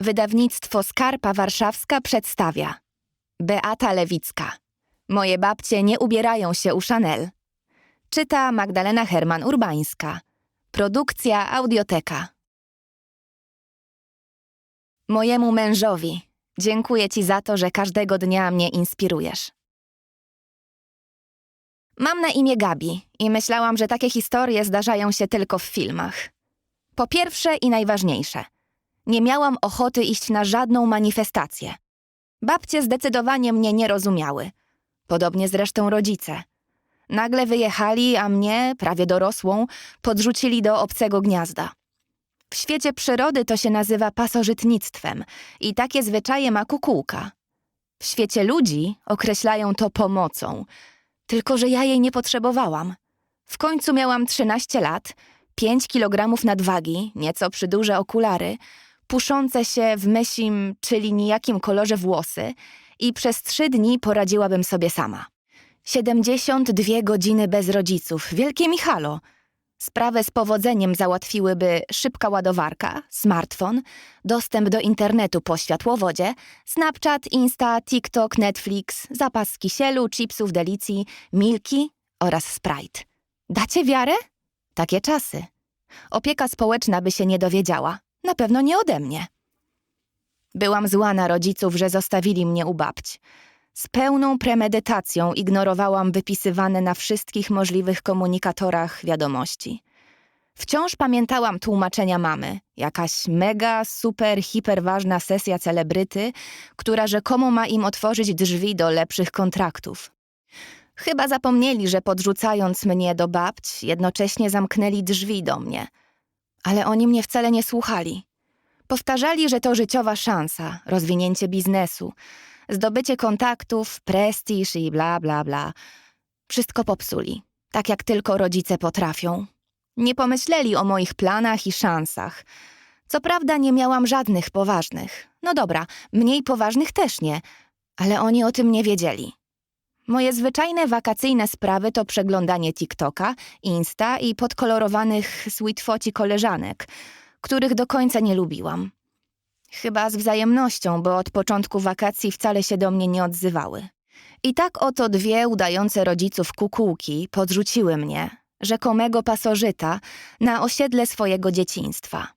Wydawnictwo Skarpa Warszawska przedstawia Beata Lewicka. Moje babcie nie ubierają się u Chanel. Czyta Magdalena Herman-Urbańska. Produkcja Audioteka. Mojemu mężowi. Dziękuję ci za to, że każdego dnia mnie inspirujesz. Mam na imię Gabi i myślałam, że takie historie zdarzają się tylko w filmach. Po pierwsze i najważniejsze, nie miałam ochoty iść na żadną manifestację. Babcie zdecydowanie mnie nie rozumiały. Podobnie zresztą rodzice. Nagle wyjechali, a mnie, prawie dorosłą, podrzucili do obcego gniazda. W świecie przyrody to się nazywa pasożytnictwem i takie zwyczaje ma kukułka. W świecie ludzi określają to pomocą, tylko że ja jej nie potrzebowałam. W końcu miałam 13 lat, 5 kilogramów nadwagi, nieco przyduże okulary, puszące się w mysim, czyli nijakim kolorze włosy i przez trzy dni poradziłabym sobie sama. 72 godziny bez rodziców, wielkie mi halo. Sprawę z powodzeniem załatwiłyby szybka ładowarka, smartfon, dostęp do internetu po światłowodzie, Snapchat, Insta, TikTok, Netflix, zapas kisielu, chipsów delicji, milki oraz Sprite. Dacie wiarę? Takie czasy. Opieka społeczna by się nie dowiedziała. Na pewno nie ode mnie. Byłam zła na rodziców, że zostawili mnie u babć. Z pełną premedytacją ignorowałam wypisywane na wszystkich możliwych komunikatorach wiadomości. Wciąż pamiętałam tłumaczenia mamy. Jakaś mega, super, hiper ważna sesja celebryty, która rzekomo ma im otworzyć drzwi do lepszych kontraktów. Chyba zapomnieli, że podrzucając mnie do babć, jednocześnie zamknęli drzwi do mnie. Ale oni mnie wcale nie słuchali. Powtarzali, że to życiowa szansa, rozwinięcie biznesu, zdobycie kontaktów, prestiż i bla, bla, bla. Wszystko popsuli, tak jak tylko rodzice potrafią. Nie pomyśleli o moich planach i szansach. Co prawda nie miałam żadnych poważnych. No dobra, mniej poważnych też nie, ale oni o tym nie wiedzieli. Moje zwyczajne wakacyjne sprawy to przeglądanie TikToka, Insta i podkolorowanych sweetfoci koleżanek, których do końca nie lubiłam. Chyba z wzajemnością, bo od początku wakacji wcale się do mnie nie odzywały. I tak oto dwie udające rodziców kukułki podrzuciły mnie, rzekomego pasożyta, na osiedle swojego dzieciństwa.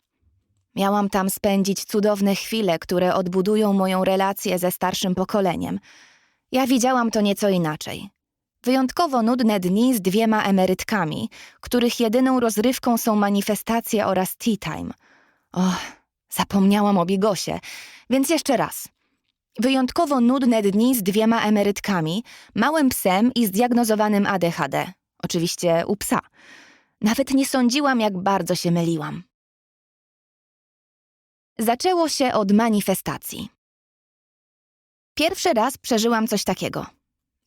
Miałam tam spędzić cudowne chwile, które odbudują moją relację ze starszym pokoleniem. Ja widziałam to nieco inaczej. Wyjątkowo nudne dni z dwiema emerytkami, których jedyną rozrywką są manifestacje oraz tea time. Och, zapomniałam o bigosie, więc jeszcze raz. Wyjątkowo nudne dni z dwiema emerytkami, małym psem i zdiagnozowanym ADHD. Oczywiście u psa. Nawet nie sądziłam, jak bardzo się myliłam. Zaczęło się od manifestacji. Pierwszy raz przeżyłam coś takiego.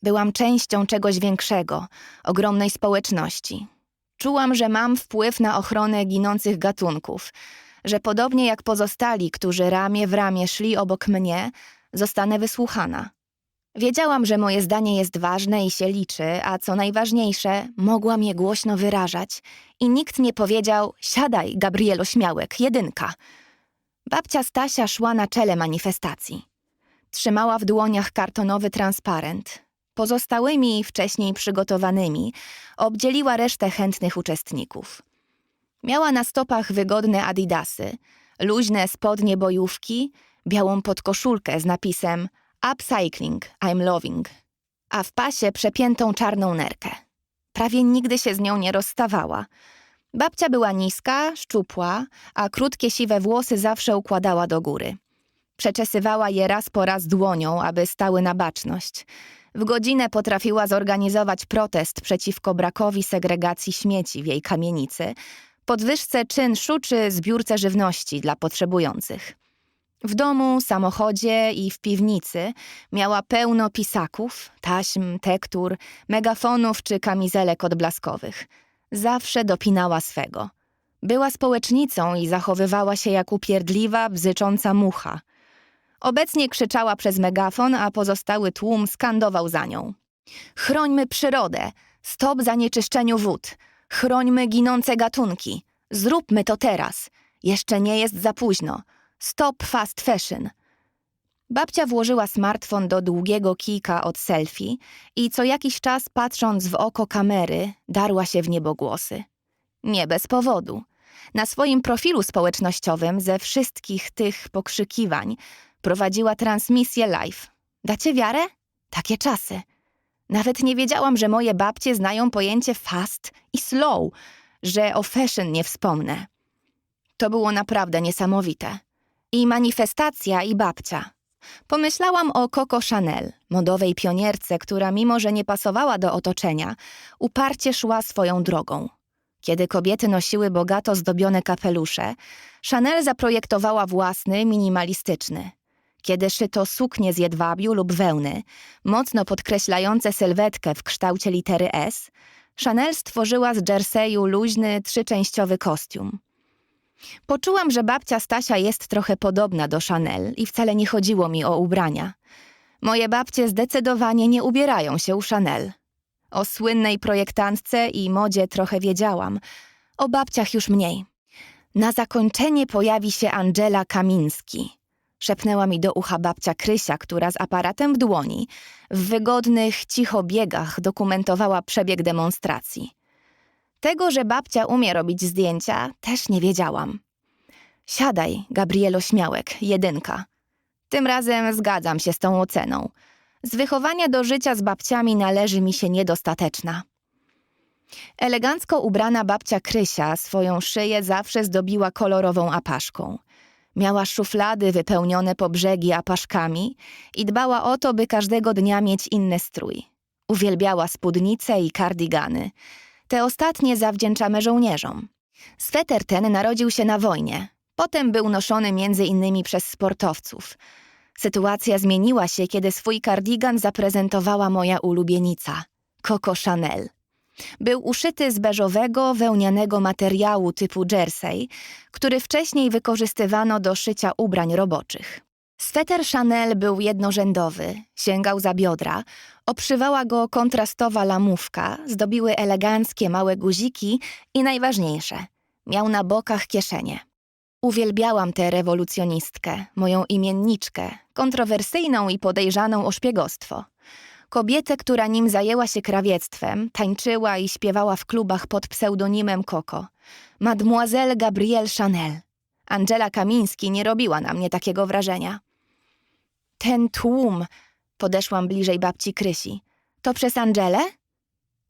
Byłam częścią czegoś większego, ogromnej społeczności. Czułam, że mam wpływ na ochronę ginących gatunków, że podobnie jak pozostali, którzy ramię w ramię szli obok mnie, zostanę wysłuchana. Wiedziałam, że moje zdanie jest ważne i się liczy, a co najważniejsze, mogłam je głośno wyrażać i nikt nie powiedział: Siadaj, Gabrielo Śmiałek, jedynka. Babcia Stasia szła na czele manifestacji. Trzymała w dłoniach kartonowy transparent. Pozostałymi, wcześniej przygotowanymi, obdzieliła resztę chętnych uczestników. Miała na stopach wygodne adidasy, luźne spodnie bojówki, białą podkoszulkę z napisem Upcycling, I'm loving, a w pasie przepiętą czarną nerkę. Prawie nigdy się z nią nie rozstawała. Babcia była niska, szczupła, a krótkie siwe włosy zawsze układała do góry. Przeczesywała je raz po raz dłonią, aby stały na baczność. W godzinę potrafiła zorganizować protest przeciwko brakowi segregacji śmieci w jej kamienicy, podwyżce czynszu czy zbiórce żywności dla potrzebujących. W domu, samochodzie i w piwnicy miała pełno pisaków, taśm, tektur, megafonów czy kamizelek odblaskowych. Zawsze dopinała swego. Była społecznicą i zachowywała się jak upierdliwa, bzycząca mucha. Obecnie krzyczała przez megafon, a pozostały tłum skandował za nią. Chrońmy przyrodę! Stop zanieczyszczeniu wód! Chrońmy ginące gatunki! Zróbmy to teraz! Jeszcze nie jest za późno! Stop Fast Fashion. Babcia włożyła smartfon do długiego kijka od selfie i co jakiś czas patrząc w oko kamery, darła się w niebogłosy. Nie bez powodu. Na swoim profilu społecznościowym ze wszystkich tych pokrzykiwań prowadziła transmisję live. Dacie wiarę? Takie czasy. Nawet nie wiedziałam, że moje babcie znają pojęcie fast i slow, że o fashion nie wspomnę. To było naprawdę niesamowite. I manifestacja, i babcia. Pomyślałam o Coco Chanel, modowej pionierce, która mimo, że nie pasowała do otoczenia, uparcie szła swoją drogą. Kiedy kobiety nosiły bogato zdobione kapelusze, Chanel zaprojektowała własny, minimalistyczny. Kiedy szyto suknie z jedwabiu lub wełny, mocno podkreślające sylwetkę w kształcie litery S, Chanel stworzyła z jerseyu luźny, trzyczęściowy kostium. Poczułam, że babcia Stasia jest trochę podobna do Chanel i wcale nie chodziło mi o ubrania. Moje babcie zdecydowanie nie ubierają się u Chanel. O słynnej projektantce i modzie trochę wiedziałam, o babciach już mniej. Na zakończenie pojawi się Angela Kamiński. Szepnęła mi do ucha babcia Krysia, która z aparatem w dłoni, w wygodnych, cicho biegach dokumentowała przebieg demonstracji. Tego, że babcia umie robić zdjęcia, też nie wiedziałam. Siadaj, Gabrielo Śmiałek, jedynka. Tym razem zgadzam się z tą oceną. Z wychowania do życia z babciami należy mi się niedostateczna. Elegancko ubrana babcia Krysia swoją szyję zawsze zdobiła kolorową apaszką. Miała szuflady wypełnione po brzegi apaszkami i dbała o to, by każdego dnia mieć inny strój. Uwielbiała spódnice i kardigany. Te ostatnie zawdzięczamy żołnierzom. Sweter ten narodził się na wojnie. Potem był noszony między innymi przez sportowców. Sytuacja zmieniła się, kiedy swój kardigan zaprezentowała moja ulubienica Coco Chanel. Był uszyty z beżowego, wełnianego materiału typu jersey, który wcześniej wykorzystywano do szycia ubrań roboczych. Sweter Chanel był jednorzędowy, sięgał za biodra, obszywała go kontrastowa lamówka, zdobiły eleganckie małe guziki i najważniejsze, miał na bokach kieszenie. Uwielbiałam tę rewolucjonistkę, moją imienniczkę, kontrowersyjną i podejrzaną o szpiegostwo. Kobietę, która nim zajęła się krawiectwem, tańczyła i śpiewała w klubach pod pseudonimem Coco. Mademoiselle Gabrielle Chanel. Angela Kamiński nie robiła na mnie takiego wrażenia. Ten tłum, podeszłam bliżej babci Krysi. To przez Angelę?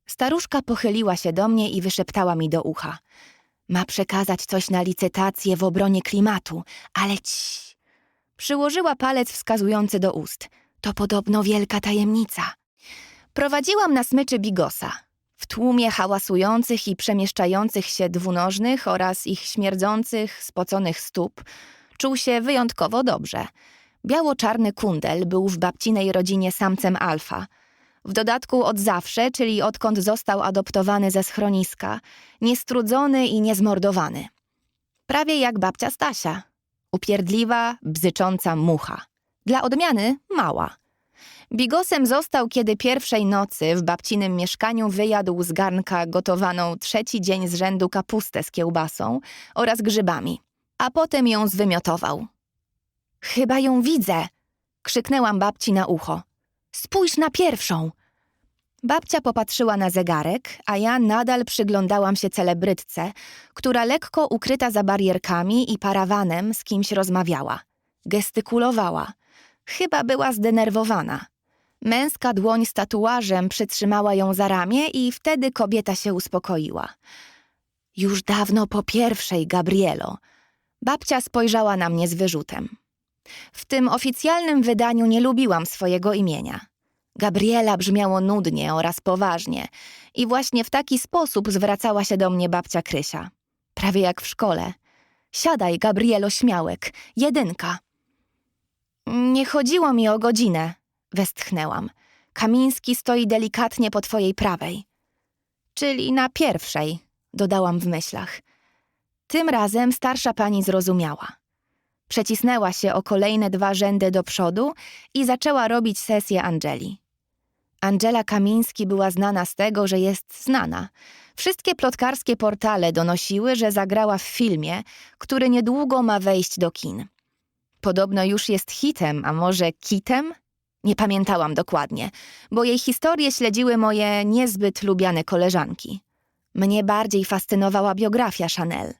Staruszka pochyliła się do mnie i wyszeptała mi do ucha. Ma przekazać coś na licytację w obronie klimatu, ale ci. Przyłożyła palec wskazujący do ust. To podobno wielka tajemnica. Prowadziłam na smyczy bigosa. W tłumie hałasujących i przemieszczających się dwunożnych oraz ich śmierdzących, spoconych stóp czuł się wyjątkowo dobrze. Biało-czarny kundel był w babcinej rodzinie samcem alfa. W dodatku od zawsze, czyli odkąd został adoptowany ze schroniska, niestrudzony i niezmordowany. Prawie jak babcia Stasia. Upierdliwa, bzycząca mucha. Dla odmiany mała. Bigosem został, kiedy pierwszej nocy w babcinym mieszkaniu wyjadł z garnka gotowaną trzeci dzień z rzędu kapustę z kiełbasą oraz grzybami, a potem ją zwymiotował. Chyba ją widzę! krzyknęłam babci na ucho. Spójrz na pierwszą! Babcia popatrzyła na zegarek, a ja nadal przyglądałam się celebrytce, która lekko ukryta za barierkami i parawanem z kimś rozmawiała. Gestykulowała. Chyba była zdenerwowana. Męska dłoń z tatuażem przytrzymała ją za ramię i wtedy kobieta się uspokoiła. Już dawno po pierwszej, Gabrielo. Babcia spojrzała na mnie z wyrzutem. W tym oficjalnym wydaniu nie lubiłam swojego imienia. Gabriela brzmiało nudnie oraz poważnie i właśnie w taki sposób zwracała się do mnie babcia Krysia. Prawie jak w szkole. Siadaj, Gabrielo Śmiałek, jedynka. Nie chodziło mi o godzinę, westchnęłam. Kamiński stoi delikatnie po twojej prawej. Czyli na pierwszej, dodałam w myślach. Tym razem starsza pani zrozumiała. Przecisnęła się o kolejne dwa rzędy do przodu i zaczęła robić sesję Angeli. Angela Kamiński była znana z tego, że jest znana. Wszystkie plotkarskie portale donosiły, że zagrała w filmie, który niedługo ma wejść do kin. Podobno już jest hitem, a może kitem? Nie pamiętałam dokładnie, bo jej historie śledziły moje niezbyt lubiane koleżanki. Mnie bardziej fascynowała biografia Chanel.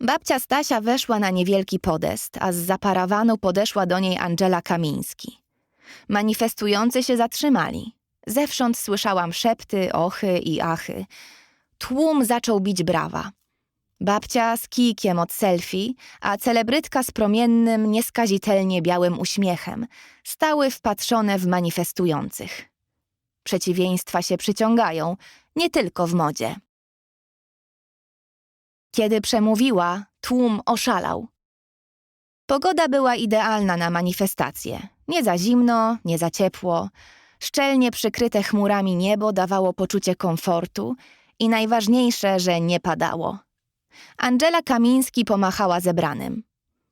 Babcia Stasia weszła na niewielki podest, a z zaparawanu podeszła do niej Angela Kamiński. Manifestujący się zatrzymali. Zewsząd słyszałam szepty, ochy i achy. Tłum zaczął bić brawa. Babcia z kijkiem od selfie, a celebrytka z promiennym, nieskazitelnie białym uśmiechem stały wpatrzone w manifestujących. Przeciwieństwa się przyciągają, nie tylko w modzie. Kiedy przemówiła, tłum oszalał. Pogoda była idealna na manifestację. Nie za zimno, nie za ciepło. Szczelnie przykryte chmurami niebo dawało poczucie komfortu i najważniejsze, że nie padało. Angela Kamiński pomachała zebranym.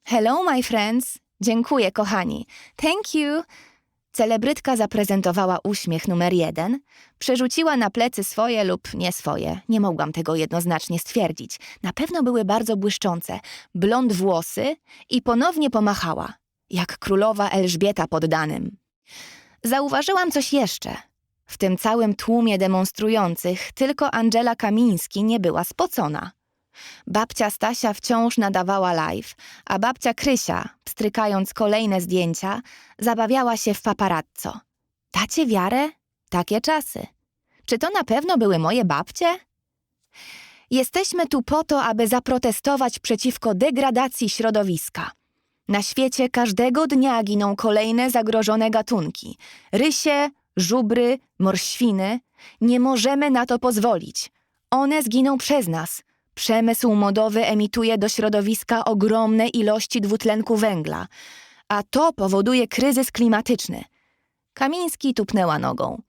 Hello, my friends. Dziękuję, kochani. Thank you. Celebrytka zaprezentowała uśmiech numer jeden, przerzuciła na plecy swoje lub nie swoje, nie mogłam tego jednoznacznie stwierdzić. Na pewno były bardzo błyszczące, blond włosy i ponownie pomachała, jak królowa Elżbieta poddanym. Zauważyłam coś jeszcze. W tym całym tłumie demonstrujących tylko Angela Kamiński nie była spocona. Babcia Stasia wciąż nadawała live, a babcia Krysia, pstrykając kolejne zdjęcia, zabawiała się w paparazzo. Dacie wiarę? Takie czasy. Czy to na pewno były moje babcie? Jesteśmy tu po to, aby zaprotestować przeciwko degradacji środowiska. Na świecie każdego dnia giną kolejne zagrożone gatunki. Rysie, żubry, morświny. Nie możemy na to pozwolić. One zginą przez nas. Przemysł modowy emituje do środowiska ogromne ilości dwutlenku węgla, a to powoduje kryzys klimatyczny. Kamiński tupnęła nogą.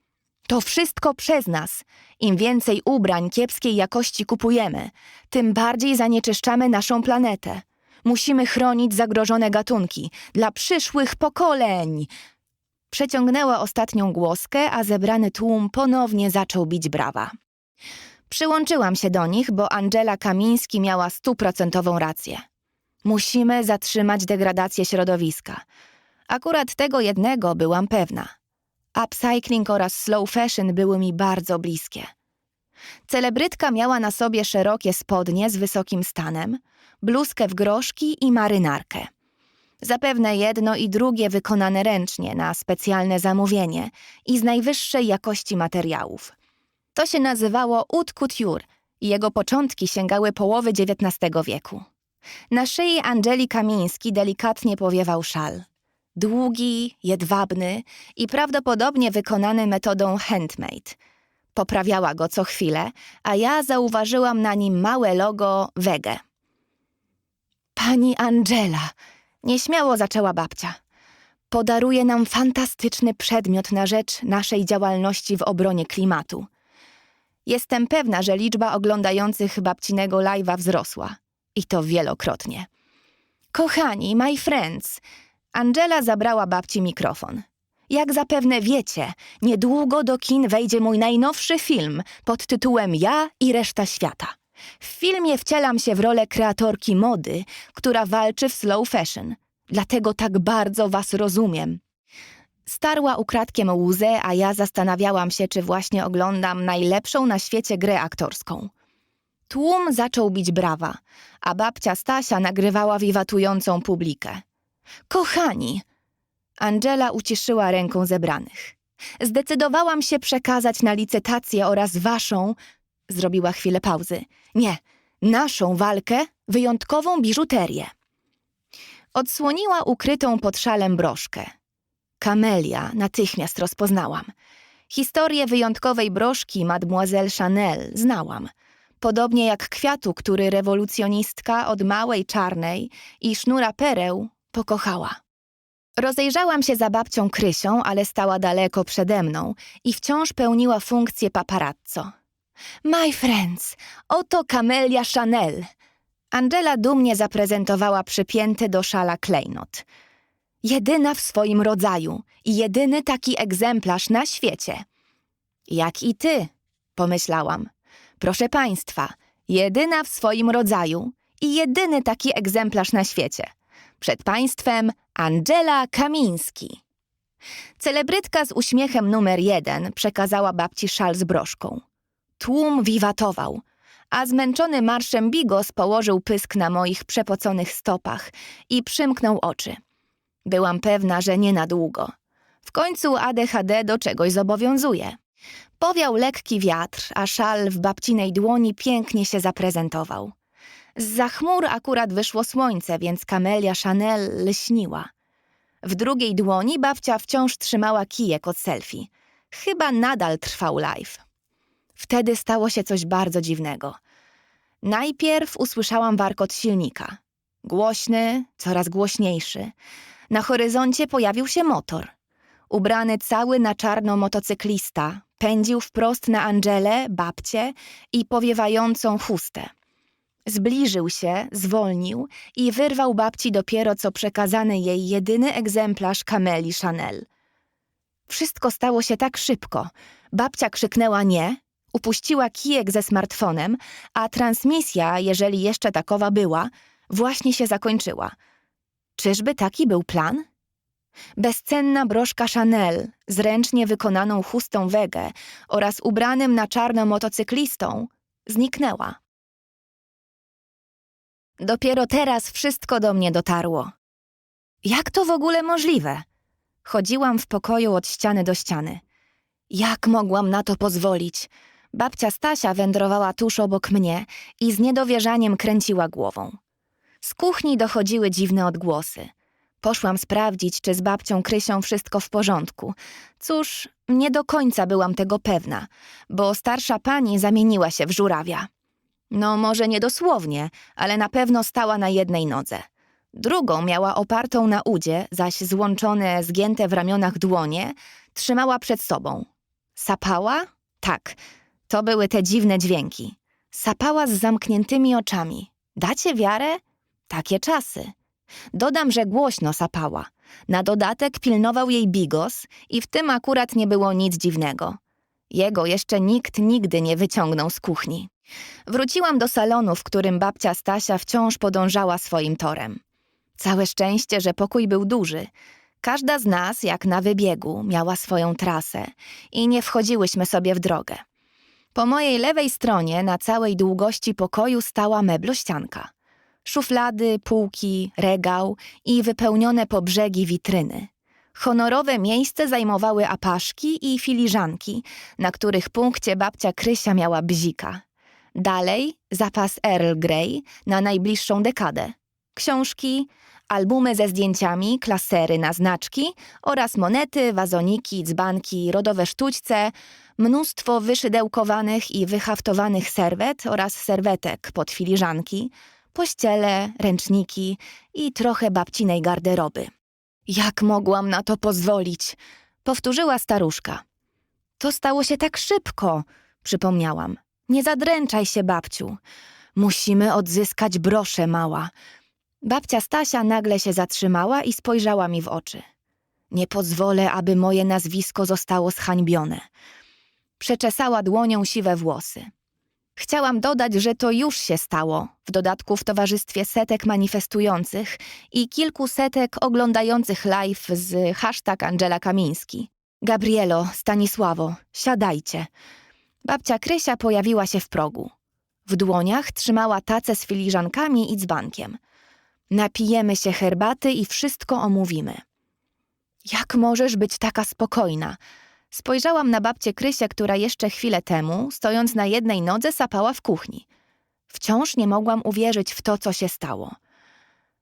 To wszystko przez nas. Im więcej ubrań kiepskiej jakości kupujemy, tym bardziej zanieczyszczamy naszą planetę. Musimy chronić zagrożone gatunki dla przyszłych pokoleń. Przeciągnęła ostatnią głoskę, a zebrany tłum ponownie zaczął bić brawa. Przyłączyłam się do nich, bo Angela Kamiński miała stuprocentową rację. Musimy zatrzymać degradację środowiska. Akurat tego jednego byłam pewna. Upcycling oraz slow fashion były mi bardzo bliskie. Celebrytka miała na sobie szerokie spodnie z wysokim stanem, bluzkę w groszki i marynarkę. Zapewne jedno i drugie wykonane ręcznie na specjalne zamówienie i z najwyższej jakości materiałów. To się nazywało haute couture i jego początki sięgały połowy XIX wieku. Na szyi Angeli Kamiński delikatnie powiewał szal. Długi, jedwabny i prawdopodobnie wykonany metodą handmade. Poprawiała go co chwilę, a ja zauważyłam na nim małe logo Wege. Pani Angela, nieśmiało zaczęła babcia. Podaruje nam fantastyczny przedmiot na rzecz naszej działalności w obronie klimatu. Jestem pewna, że liczba oglądających babcinego live'a wzrosła. I to wielokrotnie. Kochani, my friends, Angela zabrała babci mikrofon. Jak zapewne wiecie, niedługo do kin wejdzie mój najnowszy film pod tytułem Ja i reszta świata. W filmie wcielam się w rolę kreatorki mody, która walczy w slow fashion. Dlatego tak bardzo was rozumiem. Starła ukradkiem łzę, a ja zastanawiałam się, czy właśnie oglądam najlepszą na świecie grę aktorską. Tłum zaczął bić brawa, a babcia Stasia nagrywała wiwatującą publikę. Kochani! Angela uciszyła ręką zebranych. Zdecydowałam się przekazać na licytację oraz waszą, zrobiła chwilę pauzy, nie, naszą walkę, wyjątkową biżuterię. Odsłoniła ukrytą pod szalem broszkę. Kamelia natychmiast rozpoznałam. Historię wyjątkowej broszki Mademoiselle Chanel znałam. Podobnie jak kwiatu, który rewolucjonistka od małej czarnej i sznura pereł pokochała. Rozejrzałam się za babcią Krysią, ale stała daleko przede mną i wciąż pełniła funkcję paparazzo. My friends, oto Kamelia Chanel. Angela dumnie zaprezentowała przypięty do szala klejnot. Jedyna w swoim rodzaju i jedyny taki egzemplarz na świecie. Jak i ty, pomyślałam. Proszę państwa, jedyna w swoim rodzaju i jedyny taki egzemplarz na świecie. Przed państwem Angela Kamiński. Celebrytka z uśmiechem numer jeden przekazała babci szal z broszką. Tłum wiwatował, a zmęczony marszem bigos położył pysk na moich przepoconych stopach i przymknął oczy. Byłam pewna, że nie na długo. W końcu ADHD do czegoś zobowiązuje. Powiał lekki wiatr, a szal w babcinej dłoni pięknie się zaprezentował. Z chmur akurat wyszło słońce, więc kamelia Chanel lśniła. W drugiej dłoni babcia wciąż trzymała kijek od selfie. Chyba nadal trwał live. Wtedy stało się coś bardzo dziwnego. Najpierw usłyszałam warkot silnika. Głośny, coraz głośniejszy. Na horyzoncie pojawił się motor. Ubrany cały na czarno motocyklista pędził wprost na Angelę, babcię i powiewającą chustę. Zbliżył się, zwolnił i wyrwał babci dopiero co przekazany jej jedyny egzemplarz kameli Chanel. Wszystko stało się tak szybko. Babcia krzyknęła nie, upuściła kijek ze smartfonem, a transmisja, jeżeli jeszcze takowa była, właśnie się zakończyła. Czyżby taki był plan? Bezcenna broszka Chanel z ręcznie wykonaną chustą wege oraz ubranym na czarno motocyklistą zniknęła. Dopiero teraz wszystko do mnie dotarło. Jak to w ogóle możliwe? Chodziłam w pokoju od ściany do ściany. Jak mogłam na to pozwolić? Babcia Stasia wędrowała tuż obok mnie i z niedowierzaniem kręciła głową. Z kuchni dochodziły dziwne odgłosy. Poszłam sprawdzić, czy z babcią Krysią wszystko w porządku. Cóż, nie do końca byłam tego pewna, bo starsza pani zamieniła się w żurawia. No, może nie dosłownie, ale na pewno stała na jednej nodze. Drugą miała opartą na udzie, zaś złączone, zgięte w ramionach dłonie trzymała przed sobą. Sapała? Tak, to były te dziwne dźwięki. Sapała z zamkniętymi oczami. Dacie wiarę? Takie czasy. Dodam, że głośno sapała. Na dodatek pilnował jej bigos i w tym akurat nie było nic dziwnego. Jego jeszcze nikt nigdy nie wyciągnął z kuchni. Wróciłam do salonu, w którym babcia Stasia wciąż podążała swoim torem. Całe szczęście, że pokój był duży. Każda z nas, jak na wybiegu, miała swoją trasę i nie wchodziłyśmy sobie w drogę. Po mojej lewej stronie na całej długości pokoju stała meblościanka. Szuflady, półki, regał i wypełnione po brzegi witryny. Honorowe miejsce zajmowały apaszki i filiżanki, na których punkcie babcia Krysia miała bzika. Dalej zapas Earl Grey na najbliższą dekadę. Książki, albumy ze zdjęciami, klasery na znaczki oraz monety, wazoniki, dzbanki, rodowe sztućce, mnóstwo wyszydełkowanych i wyhaftowanych serwet oraz serwetek pod filiżanki, pościele, ręczniki i trochę babcinej garderoby. Jak mogłam na to pozwolić? Powtórzyła staruszka. To stało się tak szybko, przypomniałam. Nie zadręczaj się, babciu. Musimy odzyskać broszę, mała. Babcia Stasia nagle się zatrzymała i spojrzała mi w oczy. Nie pozwolę, aby moje nazwisko zostało zhańbione. Przeczesała dłonią siwe włosy. Chciałam dodać, że to już się stało, w dodatku w towarzystwie setek manifestujących i kilku setek oglądających live z hashtag Angela Kamiński. Gabrielo, Stanisławo, siadajcie. Babcia Krysia pojawiła się w progu. W dłoniach trzymała tacę z filiżankami i dzbankiem. Napijemy się herbaty i wszystko omówimy. Jak możesz być taka spokojna? Spojrzałam na babcię Krysię, która jeszcze chwilę temu, stojąc na jednej nodze, sapała w kuchni. Wciąż nie mogłam uwierzyć w to, co się stało.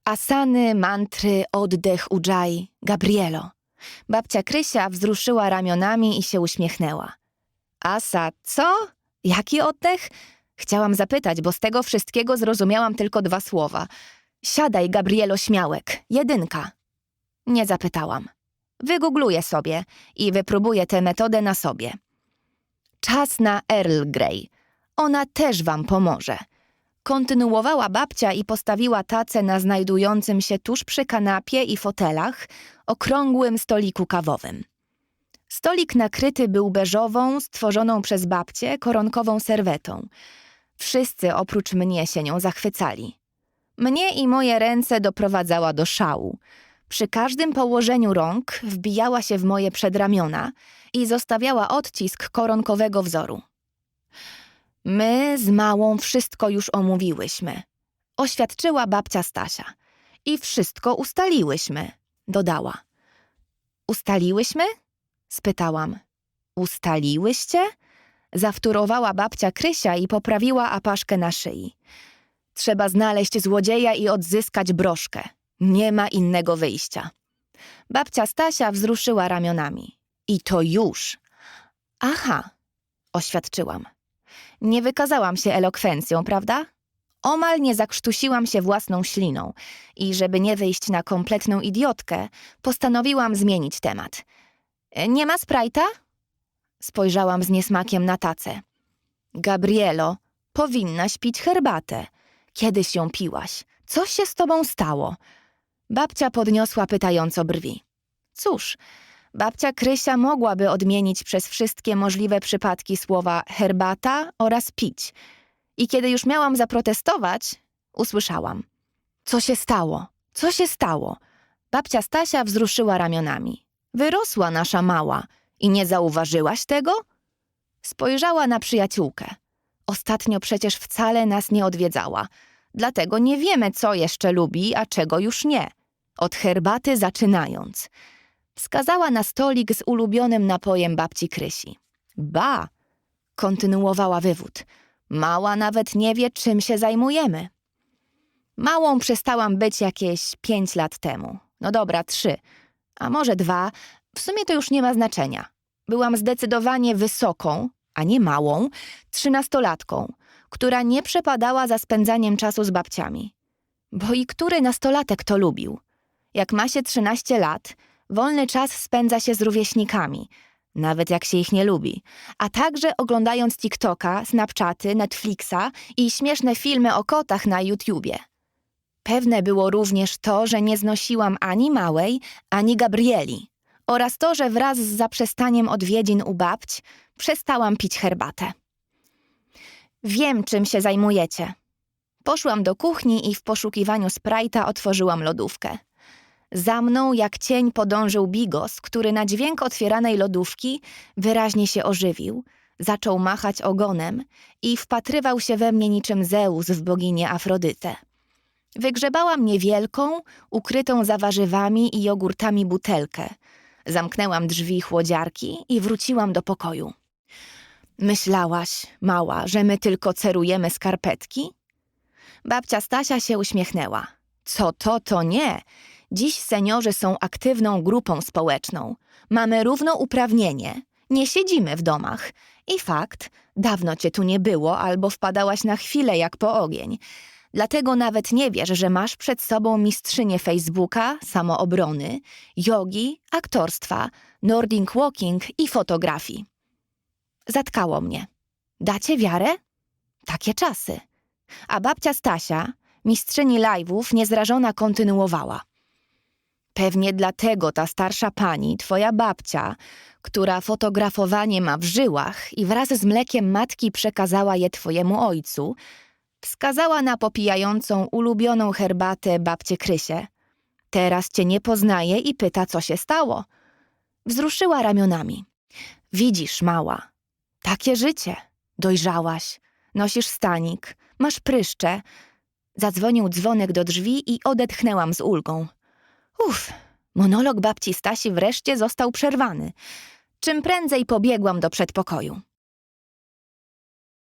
Asany, mantry, oddech, udżaj, Gabrielo. Babcia Krysia wzruszyła ramionami i się uśmiechnęła. Asa, co? Jaki oddech? Chciałam zapytać, bo z tego wszystkiego zrozumiałam tylko dwa słowa. Siadaj, Gabrielo Śmiałek, jedynka. Nie zapytałam. Wygoogluję sobie i wypróbuję tę metodę na sobie. Czas na Earl Grey. Ona też wam pomoże. Kontynuowała babcia i postawiła tacę na znajdującym się tuż przy kanapie i fotelach okrągłym stoliku kawowym. Stolik nakryty był beżową, stworzoną przez babcię koronkową serwetą. Wszyscy oprócz mnie się nią zachwycali. Mnie i moje ręce doprowadzała do szału. Przy każdym położeniu rąk wbijała się w moje przedramiona i zostawiała odcisk koronkowego wzoru. My z małą wszystko już omówiłyśmy. Oświadczyła babcia Stasia. I wszystko ustaliłyśmy, dodała. Ustaliłyśmy? spytałam. Ustaliłyście? Zawtórowała babcia Krysia i poprawiła apaszkę na szyi. Trzeba znaleźć złodzieja i odzyskać broszkę. Nie ma innego wyjścia. Babcia Stasia wzruszyła ramionami. I to już. Aha, oświadczyłam. Nie wykazałam się elokwencją, prawda? Omal nie zakrztusiłam się własną śliną i żeby nie wyjść na kompletną idiotkę, postanowiłam zmienić temat. "E, Nie ma sprajta? Spojrzałam z niesmakiem na tacę. Gabrielo, powinnaś pić herbatę. Kiedyś ją piłaś. Co się z tobą stało? Babcia podniosła pytająco brwi. Cóż, babcia Krysia mogłaby odmienić przez wszystkie możliwe przypadki słowa herbata oraz pić. I kiedy już miałam zaprotestować, usłyszałam. Co się stało? Co się stało? Babcia Stasia wzruszyła ramionami. Wyrosła nasza mała. I nie zauważyłaś tego? Spojrzała na przyjaciółkę. Ostatnio przecież wcale nas nie odwiedzała. Dlatego nie wiemy, co jeszcze lubi, a czego już nie. Od herbaty zaczynając. Wskazała na stolik z ulubionym napojem babci Krysi. Ba, kontynuowała wywód. Mała nawet nie wie, czym się zajmujemy. Małą przestałam być jakieś pięć lat temu. No dobra, trzy, a może dwa. W sumie to już nie ma znaczenia. Byłam zdecydowanie wysoką, a nie małą, trzynastolatką, która nie przepadała za spędzaniem czasu z babciami. Bo i który nastolatek to lubił? Jak ma się 13 lat, wolny czas spędza się z rówieśnikami, nawet jak się ich nie lubi, a także oglądając TikToka, Snapchaty, Netflixa i śmieszne filmy o kotach na YouTubie. Pewne było również to, że nie znosiłam ani małej, ani Gabrieli oraz to, że wraz z zaprzestaniem odwiedzin u babć przestałam pić herbatę. Wiem, czym się zajmujecie. Poszłam do kuchni i w poszukiwaniu sprajta otworzyłam lodówkę. Za mną jak cień podążył Bigos, który na dźwięk otwieranej lodówki wyraźnie się ożywił, zaczął machać ogonem i wpatrywał się we mnie niczym Zeus w boginię Afrodytę. Wygrzebałam niewielką, ukrytą za warzywami i jogurtami butelkę. Zamknęłam drzwi chłodziarki i wróciłam do pokoju. Myślałaś, mała, że my tylko cerujemy skarpetki? Babcia Stasia się uśmiechnęła. Co to, to nie. Dziś seniorzy są aktywną grupą społeczną. Mamy równouprawnienie. Nie siedzimy w domach. I fakt, dawno cię tu nie było albo wpadałaś na chwilę jak po ogień. Dlatego nawet nie wiesz, że masz przed sobą mistrzynię Facebooka, samoobrony, jogi, aktorstwa, Nordic walking i fotografii. Zatkało mnie. Dacie wiarę? Takie czasy. A babcia Stasia, mistrzyni live'ów, niezrażona kontynuowała. Pewnie dlatego ta starsza pani, twoja babcia, która fotografowanie ma w żyłach i wraz z mlekiem matki przekazała je twojemu ojcu, wskazała na popijającą ulubioną herbatę babcię Krysię. Teraz cię nie poznaje i pyta, co się stało. Wzruszyła ramionami. Widzisz, mała, takie życie. Dojrzałaś, nosisz stanik, masz pryszcze. Zadzwonił dzwonek do drzwi i odetchnęłam z ulgą. Uff, monolog babci Stasi wreszcie został przerwany. Czym prędzej pobiegłam do przedpokoju.